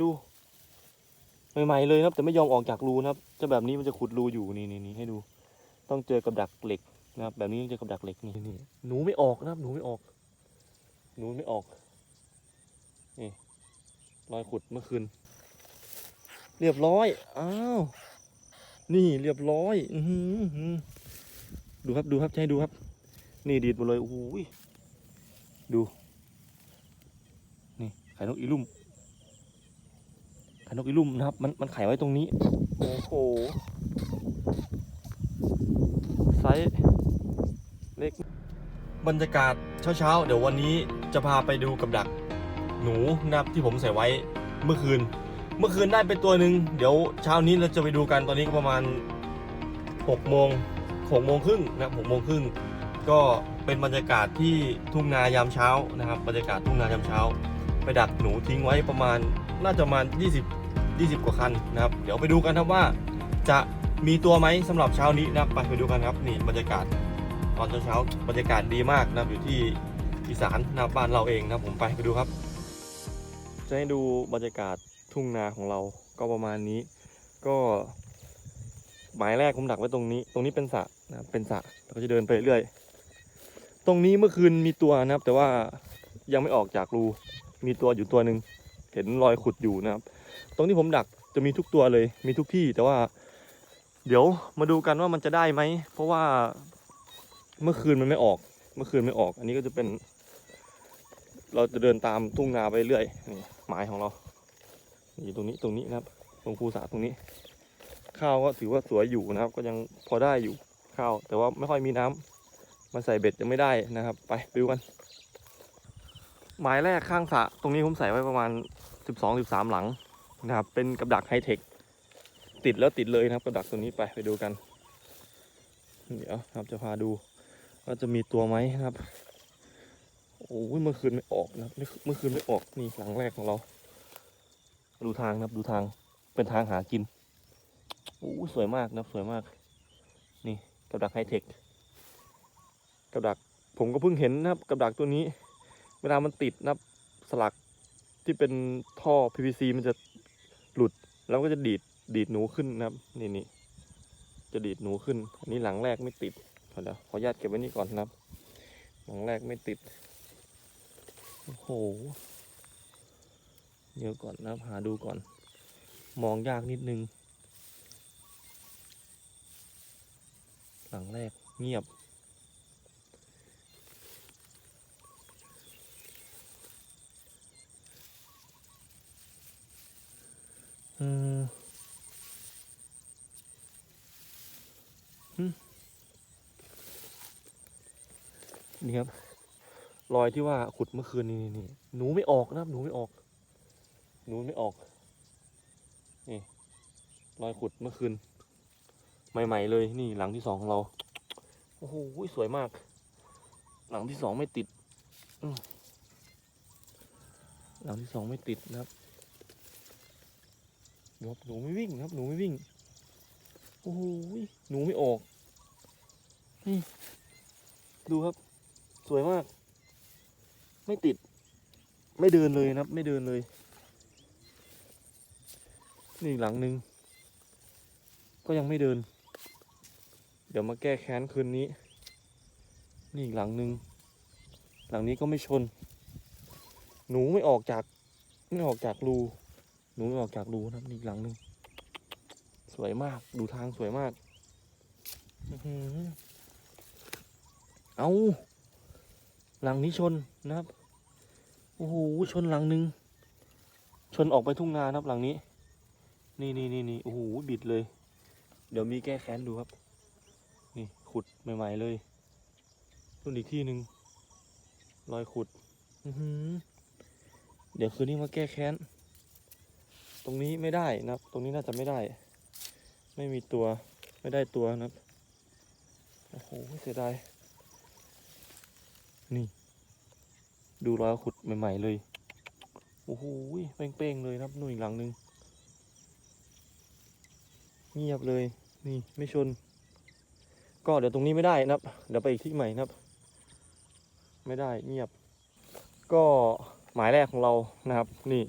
ดูใหม่ๆเลยครับ แต่ไม่ยอมออกจากรูนะครับจะแบบนี้มันจะขุดรูอยู่นี่นี่นี่ให้ดู ต้องเจอกับดักเหล็กนะครับ แบบนี้ต้องเจอกับดักเหล็กนี่นี่หนูไม่ออกนะครับ หนูไม่ออก หนูไม่ออกนี่รอยขุดเมื่อคืน เรียบร้อยอ้าวนี่เรียบร้อย อือดูครับดูครับให้ดูครับ นี่ดีดหมดเลยโอ้ยดู นี่ไข่นกอีลุ่ม ไข่นกอีลุ่มนะครับ มันมันไข่ไว้ตรงนี้ โอ้โหไซส์เล็ก บรรยากาศเช้าๆ เดี๋ยววันนี้จะพาไปดูกับดักหนูนะครับที่ผมใส่ไว้เมื่อคืน เมื่อคืนได้ไปตัวหนึ่งเดี๋ยวเช้านี้เราจะไปดูกันตอนนี้ก็ประมาณ6โมง6โมงครึ่งนะครับ6โมงครึ่งก็เป็นบรรยากาศที่ทุ่งนายามเช้านะครับ บรรยากาศทุ่งนายามเช้า ไปดักหนูทิ้งไว้ประมาณน่าจะประมาณ 20 20 กว่าคันนะครับ เดี๋ยวไปดูกันครับว่าจะมีตัวไหมสำหรับเช้านี้นะครับไปไปดูกันครับนี่บรรยากาศตอนเช้าๆบรรยากาศดีมากนะครับอยู่ที่อีสานนะบ้านเราเองนะผมไปไปดูครับ จะให้ดูบรรยากาศทุ่งนาของเราก็ประมาณนี้ ก็หมายแรกผมดักไว้ตรงนี้ ตรงนี้เป็นสระนะเป็นสระเราก็จะเดินไปเรื่อยตรงนี้เมื่อคืนมีตัวนะครับ แต่ว่ายังไม่ออกจากรูมีตัวอยู่ตัวหนึ่งเห็นรอยขุดอยู่นะครับ ตรงที่ผมดักจะมีทุกตัวเลย มีทุกที่แต่ว่า เดี๋ยวมาดูกันว่ามันจะได้ไหม เพราะว่าเมื่อคืนมันไม่ออก เมื่อคืนไม่ออก อันนี้ก็จะเป็น เราจะเดินตามทุ่งนาไปเรื่อยนี่หมายของเรานี่ตรงนี้ตรงนี้นะครับ ตรงภูสาตรงนี้ ข้าวก็ถือว่าสวยอยู่นะครับ ก็ยังพอได้อยู่ข้าว แต่ว่าไม่ค่อยมีน้ำมาใส่เบ็ดยังไม่ได้นะครับ ไปไปดูกันหมายแรกข้างสะตรงนี้ผมใส่ไว้ประมาณ 12 13 หลัง นะครับเป็นกับดักไฮเทคติดแล้วติดเลยนะครับกับดักตัวนี้ไปไปดูกัน เดี๋ยวครับจะพาดูว่าจะมีตัวไหมนะครับโอ้ยเมื่อคืนไม่ออกนะเมื่อคืนไม่ออกนี่หลังแรกของเรา ดูทางนะครับดูทางเป็นทางหากินโอ้สวยมากนะครับสวยมาก นี่กับดักไฮเทคกับดักผมก็เพิ่งเห็นนะครับกับดักตัวนี้ เวลามันติดนะครับสลักที่เป็นท่อ PVC มันจะ หลุดแล้วก็จะดีดดีดหนูขึ้นนะครับ นี่นี่จะดีดหนูขึ้นอันนี้หลังแรกไม่ติดขอเดี๋ยวขออนุญาตเก็บไว้นี่ก่อนนะครับ หลังแรกไม่ติดโอ้โหเดี๋ยวก่อนนะครับหาดูก่อน มองยากนิดนึง หลังแรกเงียบ ออหึนี่ครับ รอยที่ว่าขุดเมื่อคืนนี่นี่นี่หนูไม่ออกนะครับ หนูไม่ออก หนูไม่ออก นี่ รอยขุดเมื่อคืน ใหม่ ๆ เลย นี่หลังที่สองของเรา โอ้โหสวยมาก หลังที่สองไม่ติด หลังที่สองไม่ติดนะครับ ดูครับหนูไม่วิ่งครับ หนูไม่วิ่ง โอ้โหหนูไม่ออกนี่ดูครับ สวยมาก ไม่ติด ไม่เดินเลยนะครับ ไม่เดินเลย นี่อีกหลังหนึ่งก็ยังไม่เดิน เดี๋ยวมาแก้แค้นคืนนี้ นี่อีกหลังหนึ่งหลังนี้ก็ไม่ชน หนูไม่ออกจาก ไม่ออกจากรู หนูออกจากรูนะครับอีกหลังหนึ่งสวยมากดูทางสวยมากอื้อหือเอาหลังนี้ชนนะครับโอ้โหชนหลังหนึ่งชนออกไปทุ่งนานะครับหลังนี้ นี่นี่นี่นี่โอ้โหบิดเลย เดี๋ยวมีแก้แค้นดูครับ นี่ขุดใหม่ๆเลยรุ่นอีกที่หนึ่งรอยขุดเดี๋ยวคืนนี้มาแก้แค้น ตรงนี้ไม่ได้นะครับ ตรงนี้น่าจะไม่ได้ ไม่มีตัวไม่ได้ตัวนะครับ โอ้โหเสียดาย นี่ ดูรอยขุดใหม่ ๆ เลย โอ้โหเป้งๆเลยนะครับนู่นอีกหลังหนึ่งเงียบเลย นี่ไม่ชน ก็เดี๋ยวตรงนี้ไม่ได้นะครับ เดี๋ยวไปอีกที่ใหม่นะครับ ไม่ได้เงียบ ก็หมายแรกของเรานะครับ นี่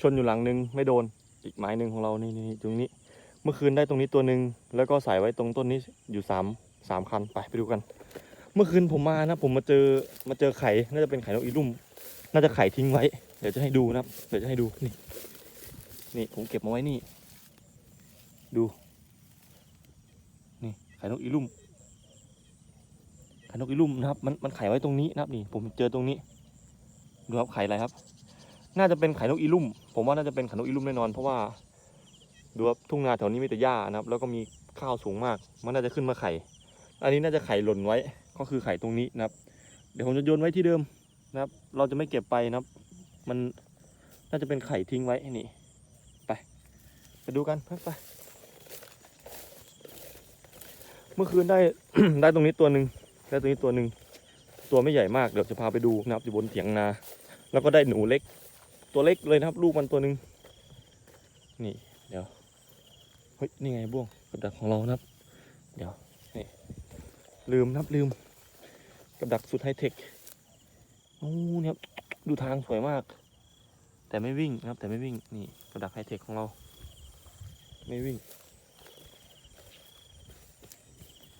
ชนอยู่หลังนึงไม่โดนอีกไม้หนึ่งของเรานี่นี่ตรงนี้ เมื่อคืนได้ตรงนี้ตัวหนึ่งแล้วก็ใส่ไว้ตรงต้นนี้อยู่สามสามคันไปไปดูกัน เมื่อคืนผมมานะ ผมมาเจอมาเจอไข่น่าจะเป็นไข่นกอีรุ่ม น่าจะไข่ทิ้งไว้ เดี๋ยวจะให้ดูนะครับ เดี๋ยวจะให้ดูนี่นี่ผมเก็บมาไว้นี่ ดู นี่ไข่นกอีรุ่มไข่นกอีรุ่มนะครับ มันมันไข่ไว้ตรงนี้นะครับ นี่ ผมเจอตรงนี้ดูครับไข่อะไรครับ น่าจะเป็นไข่นกอีรุ่ม ผมว่าน่าจะเป็นไข่นกอีรุ่มแน่นอน เพราะว่าดูครับทุ่งนาแถวนี้มีแต่หญ้านะครับ แล้วก็มีข้าวสูงมาก มันน่าจะขึ้นมาไข่ อันนี้น่าจะไข่หล่นไว้ ก็คือไข่ตรงนี้นะครับ เดี๋ยวผมจะโยนไว้ที่เดิมนะครับ เราจะไม่เก็บไปนะครับ มันน่าจะเป็นไข่ทิ้งไว้นี่ ไป ไปดูกันไป เมื่อคืนได้ได้ตรงนี้ตัวหนึ่งได้ตรงนี้ตัวหนึ่ง ตัวไม่ใหญ่มาก เดี๋ยวจะพาไปดูนะครับอยู่บนเถียงนา แล้วก็ได้หนูเล็ก ตัวเล็กเลยนะครับ ลูกมันตัวหนึ่งนี่เดี๋ยวเฮ้ยนี่ไงบ้วงกับดักของเรานะครับ เดี๋ยวนี่ลืมนะครับลืม กับดักสุดไฮเทคโอ้เนี่ยครับดูทางสวยมาก แต่ไม่วิ่งนะครับ แต่ไม่วิ่งนี่กับดักไฮเทคของเรา ไม่วิ่ง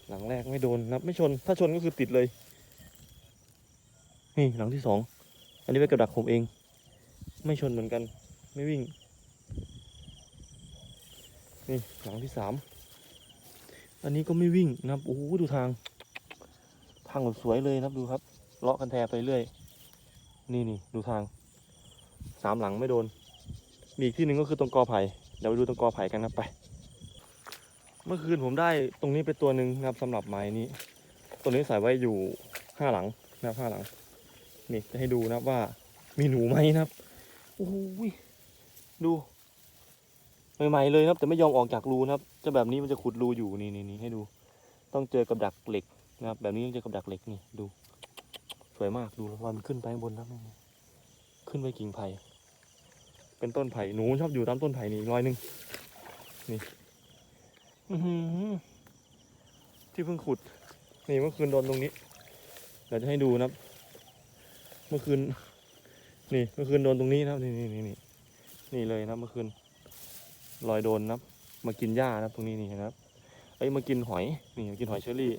หลังแรกไม่โดนนะครับ ไม่ชนถ้าชนก็คือติดเลย นี่หลังที่สองอันนี้เป็นกับดักผมเอง ไม่ชนเหมือนกัน ไม่วิ่ง นี่หลังที่สามอันนี้ก็ไม่วิ่งนะครับโอ้โหดูทาง ทางแบบสวยเลยนะครับดูครับ เลาะกันแทไปเรื่อย นี่นี่ดูทาง สามหลังไม่โดน มีอีกที่หนึ่งก็คือตรงกอไผ่ เดี๋ยวไปดูตรงกอไผ่กันนะไป เมื่อคืนผมได้ตรงนี้ไปตัวหนึ่งนะครับสำหรับไม้นี้ ตัวนี้ใส่ไว้อยู่ห้าหลังนะครับห้าหลัง นี่จะให้ดูนะครับว่ามีหนูไหมนะครับ โอ้โหดูใหม่ๆเลยครับ แต่ไม่ยอมออกจากรูนะครับ จะแบบนี้มันจะขุดรูอยู่นี่นี่ให้ดู ต้องเจอกับดักเหล็กนะครับ แบบนี้ต้องเจอกับดักเหล็กนี่ดู สวยมากดูวันขึ้นไปบนนะครับนี่ขึ้นไปกิ่งไผ่เป็นต้นไผ่หนูชอบอยู่ตามต้นไผ่นี่ร้อยหนึ่งนี่ที่เพิ่งขุด นี่เมื่อคืนโดนตรงนี้เดี๋ยวจะให้ดูนะครับ เมื่อคืน นี่เมื่อคืนโดนตรงนี้นะครับนี่นี่นี่นี่นี่เลยนะเมื่อคืนรอยโดนนะมากินหญ้านะตรงนี้นี่นะครับไอ้มากินหอยนี่มากินหอยเชอรี่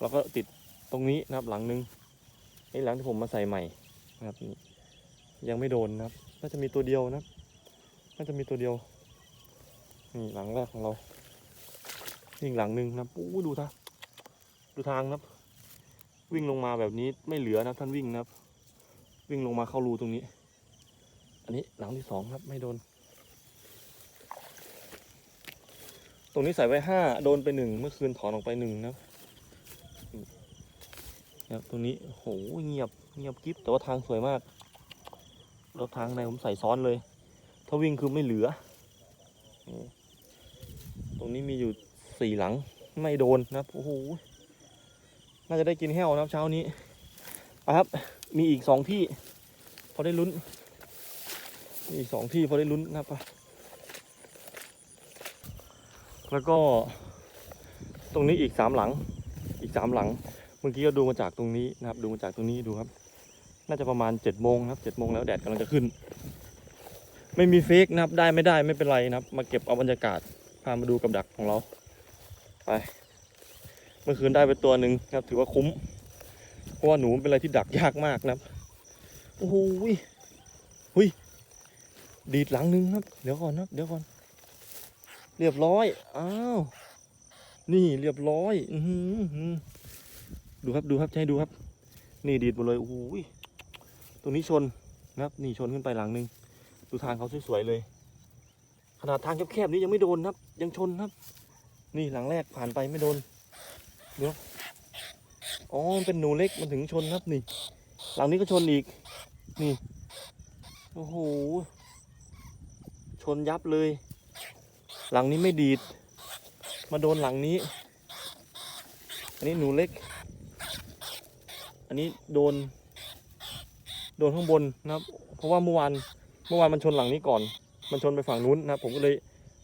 แล้วก็ติดตรงนี้นะครับหลังนึงไอ้หลังที่ผมมาใส่ใหม่นะครับนี่ยังไม่โดนนะครับน่าจะมีตัวเดียวนะมัน่าจะมีตัวเดียวนี่หลังแรกของเรานี่อีกหลังหนึ่งนะครับอู้ดูท่าดูทางนะครับวิ่งลงมาแบบนี้ไม่เหลือนะท่านวิ่งนะครับ วิ่งลงมาเข้ารูตรงนี้ อันนี้หลังที่สองครับไม่โดน ตรงนี้ใส่ไว้ห้าโดนไปหนึ่งเมื่อคืนถอนออกไปหนึ่งนะครับตรงนี้โหเงียบเงียบกิ๊บแต่ว่าทางสวยมากแล้วทางในผมใส่ซ้อนเลย ถ้าวิ่งคือไม่เหลือ ตรงนี้มีอยู่สี่หลังไม่โดนนะครับโอ้โหน่าจะได้กินแห้วนะครับเช้านี้ไปครับ มีอีกสองที่ พอได้ลุ้น มีอีกสองที่พอได้ลุ้นนะครับ แล้วก็ตรงนี้อีกสามหลัง อีกสามหลัง เมื่อกี้ก็ดูมาจากตรงนี้นะครับ ดูมาจากตรงนี้ดูครับ น่าจะประมาณเจ็ดโมงครับเจ็ดโมงแล้วแดดกำลังจะขึ้น ไม่มีเฟกนะครับ ได้ไม่ได้ไม่เป็นไรนะครับ มาเก็บเอาบรรยากาศ พามาดูกับดักของเรา ไป เมื่อคืนได้ไปตัวหนึ่งนะครับ ถือว่าคุ้ม เพราะว่าหนูเป็นอะไรที่ดักยากมากนะครับโอ้โหหุยดีดหลังนึงครับ เดี๋ยวก่อนนะครับเดี๋ยวก่อน เรียบร้อย อ้าว นี่เรียบร้อย อือหือดูครับดูครับให้ดูครับ นี่ดีดหมดเลยโอ้โหตรงนี้ชนนะครับนี่ชนขึ้นไปหลังนึง ดูทางเขาสวยๆเลย ขนาดทางแคบๆนี้ยังไม่โดนครับ ยังชนครับ นี่หลังแรกผ่านไปไม่โดนเดี๋ยว อ๋อมันเป็นหนูเล็กมันถึงชนครับนี่ หลังนี้ก็ชนอีก นี่ โอ้โห ชนยับเลย หลังนี้ไม่ดีด มาโดนหลังนี้ อันนี้หนูเล็ก อันนี้โดน โดนข้างบนนะครับ เพราะว่าเมื่อวาน เมื่อวานมันชนหลังนี้ก่อน มันชนไปฝั่งนู้นนะครับ ผมก็เลย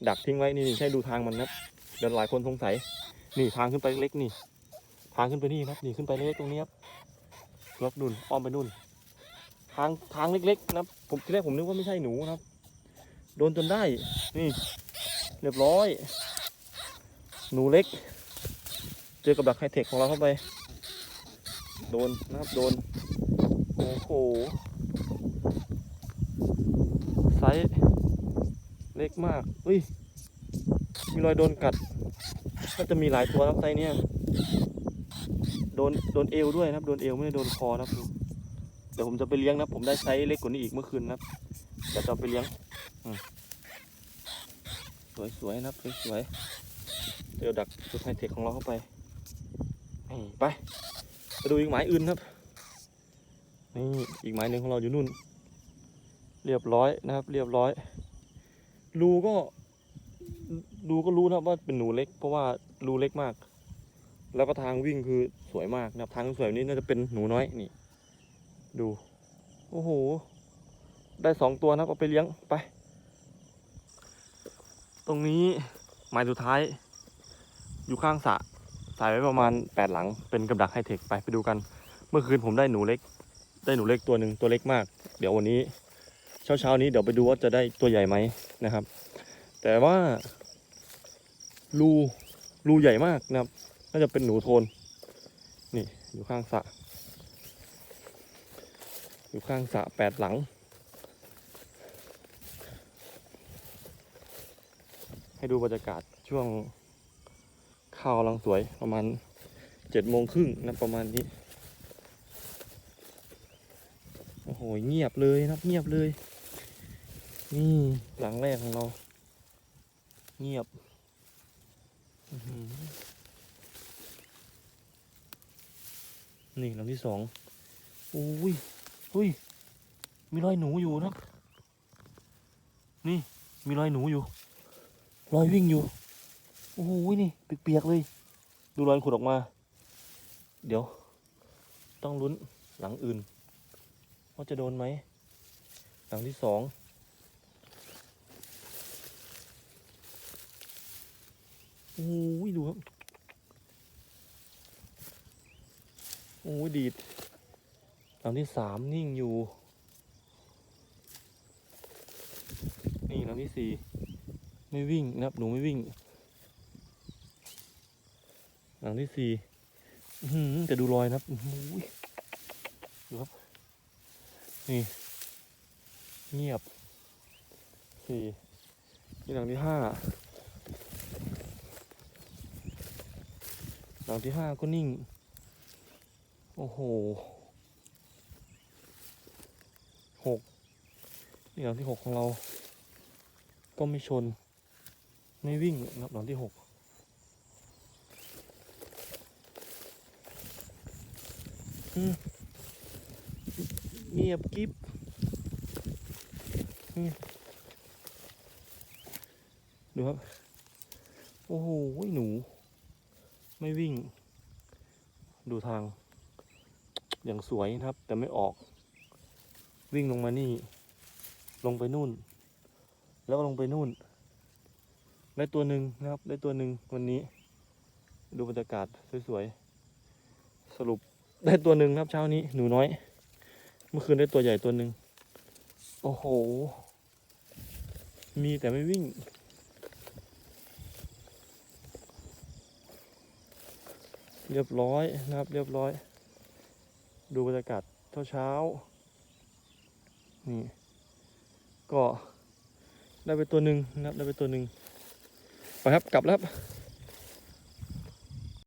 ดักทิ้งไว้ นี่ใช่ดูทางมันนะครับ เดี๋ยวหลายคนสงสัย นี่ทางขึ้นไปเล็กนี่ ทางขึ้นไปนี่ครับนี่ขึ้นไปเล็กตรงนี้ครับรถนุ่นอ้อมไปนู่นางทางเล็กๆนะครับผมทีแรกผมนึกว่าไม่ใช่หนูนะครับ โดนจนได้นี่เรียบร้อย หนูเล็ก เจอกับดักไฮเทคของเราเข้าไป โดนนะครับโดนโอ้โหไซส์เล็กมากเฮ้ยมีรอยโดนกัด ก็จะมีหลายตัวนะครับไซส์เนี้ย โดนโดนเอวด้วยนะครับ โดนเอวไม่ได้โดนคอนะครับเดี๋ยวผมจะไปเลี้ยงนะครับผมได้ไซส์เล็กกว่านี้อีกเมื่อคืนนะครับเดี๋ยวจะไปเลี้ยงสวยๆนะครับสวยๆเดี๋ยวดักชุดไฮเทคของเราเข้าไปนี่ไปไปดูอีกหมายอื่นครับนี่อีกหมายหนึ่งของเราอยู่นู่น เรียบร้อยนะครับ เรียบร้อยรูก็ดูก็รู้นะครับว่าเป็นหนูเล็ก เพราะว่ารูเล็กมาก แล้วก็ทางวิ่งคือ สวยมากนะครับทางสวยนี้น่าจะเป็นหนูน้อยนี่ ดู โอ้โห ได้สองตัวนะครับเอาไปเลี้ยงไป ตรงนี้หมายสุดท้าย อยู่ข้างสระสายไว้ประมาณแปดหลังเป็นกับดักไฮเทคไปไปดูกัน เมื่อคืนผมได้หนูเล็ก ได้หนูเล็กตัวหนึ่งตัวเล็กมาก เดี๋ยววันนี้เช้าเช้านี้เดี๋ยวไปดูว่าจะได้ตัวใหญ่ไหมนะครับ แต่ว่ารูรูใหญ่มากนะครับ น่าจะเป็นหนูโทน อยู่ข้างสระอยู่ข้างสระแปดหลัง ให้ดูบรรยากาศช่วงข้าวกำลังสวยประมาณเจ็ดโมงครึ่งนะประมาณนี้ โอ้โห เงียบเลยนะครับเงียบเลย นี่หลังแรกของเรา เงียบอื้อหือ นี่หลังที่สองอุ้ยอุ้ย มีรอยหนูอยู่นะ นี่มีรอยหนูอยู่ รอยวิ่งอยู่ โอ้โหนี่เปียกๆเลย ดูรอยขุดออกมา เดี๋ยว ต้องลุ้นหลังอื่น ว่าจะโดนไหม หลังที่สองโอ้ยดูครับ โอ้ยดีดลังที่สามนิ่งอยู่ นี่ลังที่สี่ไม่วิ่งนะครับ หนูไม่วิ่งหลังที่สี่แต่ดูรอยนะครับดูครับ นี่ เงียบ สี่นี่หลังที่ห้า หลังที่ห้าก็นิ่ง โอ้โหหกนี่หลังที่หกของเรา ก็ไม่ชน ไม่วิ่งนะครับหลังที่หกเงียบกิ๊บดูครับ โอ้โห หนู ไม่วิ่ง ดูทาง อย่างสวยนะครับ แต่ไม่ออก วิ่งลงมานี่ ลงไปนู่น แล้วก็ลงไปนู่น ได้ตัวหนึ่งนะครับ ได้ตัวหนึ่งวันนี้ ดูบรรยากาศสวยๆสรุปได้ตัวหนึ่งครับเช้านี้หนูน้อย เมื่อคืนได้ตัวใหญ่ตัวหนึ่งโอ้โห มีแต่ไม่วิ่งเรียบร้อยนะครับ เรียบร้อย ดูบรรยากาศเช้าๆนี่ ก็ได้ไปตัวหนึ่งนะครับ ได้ไปตัวหนึ่งไปครับ กลับแล้วครับ